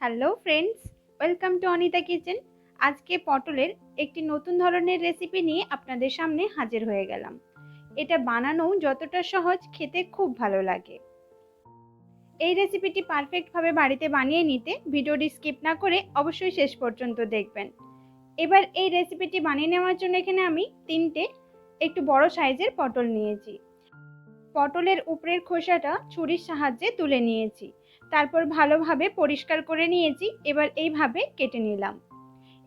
Hello friends, welcome to Anita kitchen. আজকে পটলের একটি নতুন ধরনের রেসিপি নিয়ে আপনাদের সামনে হাজির হয়ে গেলাম। এটা বানানো যতটা সহজ, খেতে খুব ভালো লাগে। এই রেসিপিটি পারফেক্টভাবে বাড়িতে বানিয়ে নিতে ভিডিওটি স্কিপ না করে অবশ্যই শেষ পর্যন্ত দেখবেন। এবার এই রেসিপিটি বানিয়ে নেওয়ার জন্য এখানে আমি তিনটে একটু বড় সাইজের পটল নিয়েছি। পটলের উপরের খোসাটা ছুরির সাহায্যে তুলে নিয়েছি। তারপর ভালোভাবে পরিষ্কার করে নিয়েছি, এবার এইভাবে কেটে নিলাম।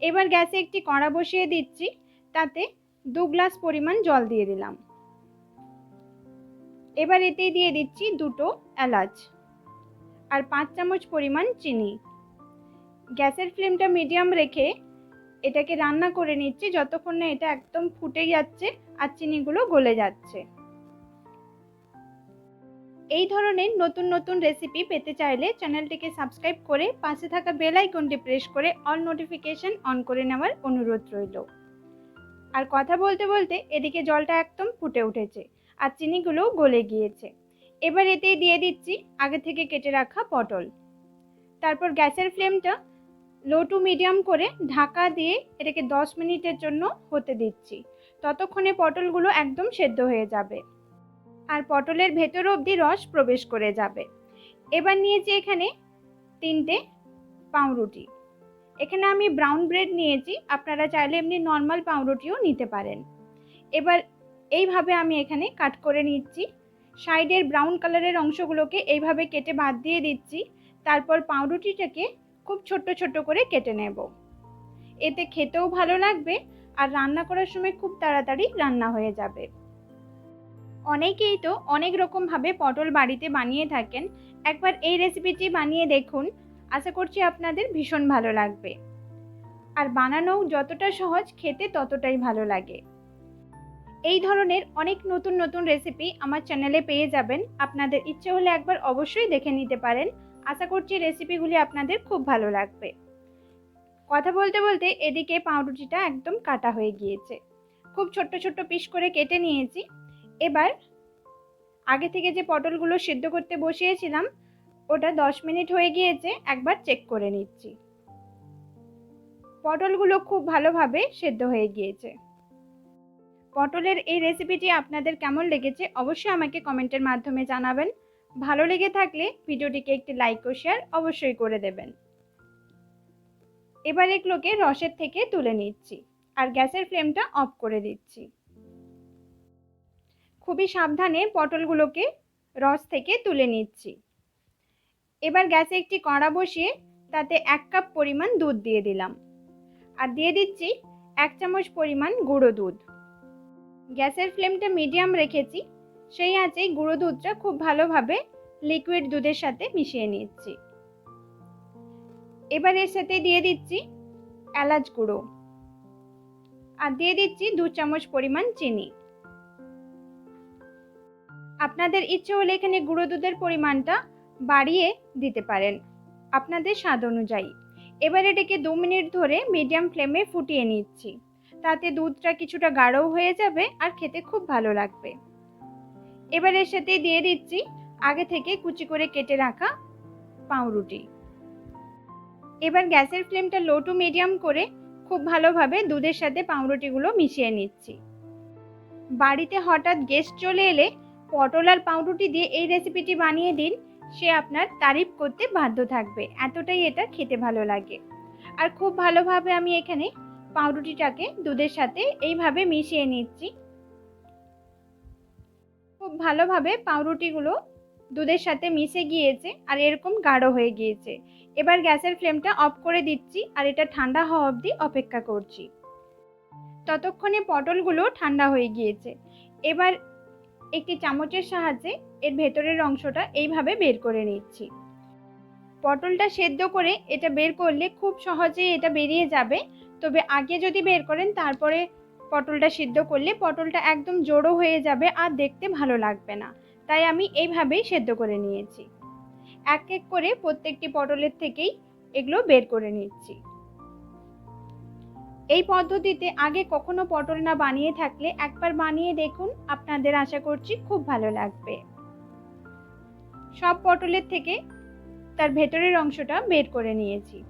এবার গ্যাসে একটি কড়া বসিয়ে দিচ্ছি, তাতে দু গ্লাস পরিমাণ জল দিয়ে দিলাম। এবার এতেই দিয়ে দিচ্ছি দুটো এলাচ আর পাঁচ চামচ পরিমাণ চিনি। গ্যাসের ফ্লেমটা মিডিয়াম রেখে এটাকে রান্না করে নিচ্ছি, যতক্ষণ না এটা একদম ফুটে যাচ্ছে আর চিনিগুলো গলে যাচ্ছে। এই ধরনের নতুন নতুন রেসিপি পেতে চাইলে চ্যানেলটিকে সাবস্ক্রাইব করে পাশে থাকা বেল আইকনটি প্রেস করে অল নোটিফিকেশন অন করে নেওয়ার অনুরোধ রইল। আর কথা বলতে বলতে এদিকে জলটা একদম ফুটে উঠেছে আর চিনিগুলোও গলে গিয়েছে। এবার এতেই দিয়ে দিচ্ছি আগে থেকে কেটে রাখা পটল। তারপর গ্যাসের ফ্লেমটা লো টু মিডিয়াম করে ঢাকা দিয়ে এটাকে দশ মিনিটের জন্য হতে দিচ্ছি। ততক্ষণে পটলগুলো একদম সেদ্ধ হয়ে যাবে। আর পটলের ভেতর অবধি রস প্রবেশ করে যাবে। এবার নিয়েছি এখানে তিনটে পাউরুটি। এখানে আমি ব্রাউন ব্রেড নিয়েছি, আপনারা চাইলে এমনি নর্মাল পাউরুটিও নিতে পারেন। এবার এইভাবে আমি এখানে কাট করে নিচ্ছি। সাইডের ব্রাউন কালারের অংশগুলোকে এইভাবে কেটে বাদ দিয়ে দিচ্ছি। তারপর পাউরুটিটাকে খুব ছোট্ট ছোট্ট করে কেটে নেব। এতে খেতেও ভালো লাগবে আর রান্না করার সময় খুব তাড়াতাড়ি রান্না হয়ে যাবে। অনেকেই তো অনেক রকমভাবে পটল বাড়িতে বানিয়ে থাকেন। একবার এই রেসিপিটি বানিয়ে দেখুন। আশা করছি আপনাদের ভীষণ ভালো লাগবে। আর বানানোও যতটা সহজ, খেতে ততটাই ভালো লাগে। এই ধরনের অনেক নতুন নতুন রেসিপি আমার চ্যানেলে পেয়ে যাবেন। আপনাদের ইচ্ছে হলে একবার অবশ্যই দেখে নিতে পারেন। আশা করছি রেসিপিগুলি আপনাদের খুব ভালো লাগবে। কথা বলতে বলতে এদিকে পাউরুটিটা একদম কাটা হয়ে গিয়েছে। খুব ছোট্ট ছোট্ট পিস করে কেটে নিয়েছি। এবার আগে থেকে যে পটলগুলো সিদ্ধ করতে বসিয়েছিলাম, ওটা দশ মিনিট হয়ে গিয়েছে, একবার চেক করে নিচ্ছি। পটলগুলো খুব ভালোভাবে সেদ্ধ হয়ে গিয়েছে। পটলের এই রেসিপিটি আপনাদের কেমন লেগেছে অবশ্যই আমাকে কমেন্টের মাধ্যমে জানাবেন। ভালো লেগে থাকলে ভিডিওটিকে একটি লাইক ও শেয়ার অবশ্যই করে দেবেন। এবার এগুলোকে রসের থেকে তুলে নিচ্ছি আর গ্যাসের ফ্লেমটা অফ করে দিচ্ছি। খুবই সাবধানে পটলগুলোকে রস থেকে তুলে নিচ্ছি। এবার গ্যাসে একটি কড়া বসিয়ে তাতে এক কাপ পরিমাণ দুধ দিয়ে দিলাম। আর দিয়ে দিচ্ছি এক চামচ পরিমাণ গুঁড়ো দুধ। গ্যাসের ফ্লেমটা মিডিয়াম রেখেছি, সেই আঁচেই গুঁড়ো দুধটা খুব ভালোভাবে লিকুইড দুধের সাথে মিশিয়ে নিচ্ছি। এবার এর সাথে দিয়ে দিচ্ছি এলাচ গুঁড়ো। আর দিয়ে দিচ্ছি দু চামচ পরিমাণ চিনি। আপনাদের ইচ্ছে হলে এখানে গুঁড়ো দুধের পরিমাণটা বাড়িয়ে দিতে পারেন আপনাদের স্বাদ অনুযায়ী। এবার এটাকে দু মিনিট ধরে মিডিয়াম ফ্লেমে ফুটিয়ে নিচ্ছি। তাতে দুধটা কিছুটা গাঢ়ও হয়ে যাবে আর খেতে খুব ভালো লাগবে। এবার এর সাথে দিয়ে দিচ্ছি আগে থেকে কুচি করে কেটে রাখা পাউরুটি। এবার গ্যাসের ফ্লেমটা লো টু মিডিয়াম করে খুব ভালোভাবে দুধের সাথে পাউরুটিগুলো মিশিয়ে নিচ্ছি। বাড়িতে হঠাৎ গেস্ট চলে এলে পটল আর পাউরুটি দিয়ে এই রেসিপিটি বানিয়ে দিন, সে আপনার তারিফ করতে বাধ্য থাকবে। এতটাই এটা খেতে ভালো লাগে। আর খুব ভালোভাবে আমি এখানে পাউরুটিটাকে দুধের সাথে এইভাবে মিশিয়ে নিচ্ছি। খুব ভালোভাবে পাউরুটিগুলো দুধের সাথে মিশে গিয়েছে আর এরকম গাঢ় হয়ে গিয়েছে। এবার গ্যাসের ফ্লেমটা অফ করে দিচ্ছি আর এটা ঠান্ডা হওয়া অবধি অপেক্ষা করছি। ততক্ষণে পটলগুলো ঠান্ডা হয়ে গিয়েছে। এবার একটি চামচের সাহায্যে এর ভেতরের অংশটা এইভাবে বের করে নিচ্ছি। পটলটা সেদ্ধ করে এটা বের করলে খুব সহজেই এটা বেরিয়ে যাবে। তবে আগে যদি বের করেন, তারপরে পটলটা সিদ্ধ করলে পটলটা একদম জোড়ো হয়ে যাবে আর দেখতে ভালো লাগবে না। তাই আমি এইভাবেই সেদ্ধ করে নিয়েছি। এক এক করে প্রত্যেকটি পটলের থেকেই এগুলো বের করে নিচ্ছি। এই পদ্ধতিতে আগে কখনো পটল না বানিয়ে থাকলে একবার বানিয়ে দেখুন, আপনাদের আশা করছি খুব ভালো লাগবে। সব পটলের থেকে তার ভেতরের অংশটা বের করে নিয়েছি।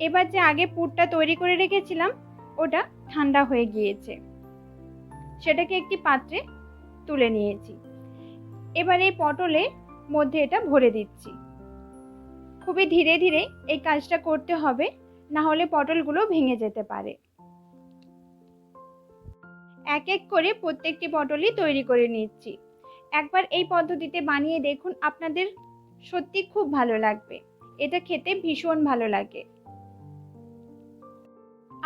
এবার যে আগে পুরটা তৈরি করে রেখেছিলাম, ওটা ঠান্ডা হয়ে গিয়েছে। সেটাকে একটি পাত্রে তুলে নিয়েছি। এবার এই পটলের মধ্যে এটা ভরে দিচ্ছি। খুবই ধীরে ধীরে এই কাজটা করতে হবে। না হলে পটলগুলো ভেঙে যেতে পারে। এক এক করে প্রত্যেকটি পটলই তৈরি করে নিচ্ছি। একবার এই পদ্ধতিতে বানিয়ে দেখুন আপনাদের সত্যি খুব ভালো লাগবে। এটা খেতে ভীষণ ভালো লাগে।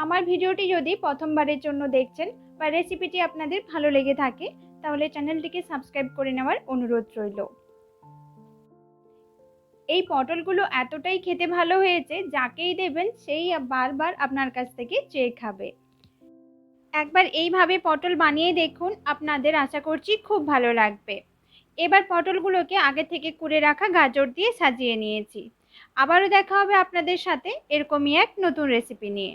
আমার ভিডিওটি যদি প্রথমবারের জন্য দেখছেন বা রেসিপিটি আপনাদের ভালো লেগে থাকে, তাহলে চ্যানেলটিকে সাবস্ক্রাইব করে নেওয়ার অনুরোধ রইল। এই পটলগুলো এতটাই খেতে ভালো হয়েছে, যাকেই দেবেন সেই বারবার আপনার কাছ থেকে চেয়ে খাবে। একবার এইভাবে পটল বানিয়ে দেখুন, আপনাদের আশা করছি খুব ভালো লাগবে। এবার পটলগুলোকে আগে থেকে কুড়ে রাখা গাজর দিয়ে সাজিয়ে নিয়েছি। আবারও দেখা হবে আপনাদের সাথে, এরকমই এক নতুন রেসিপি নিয়ে।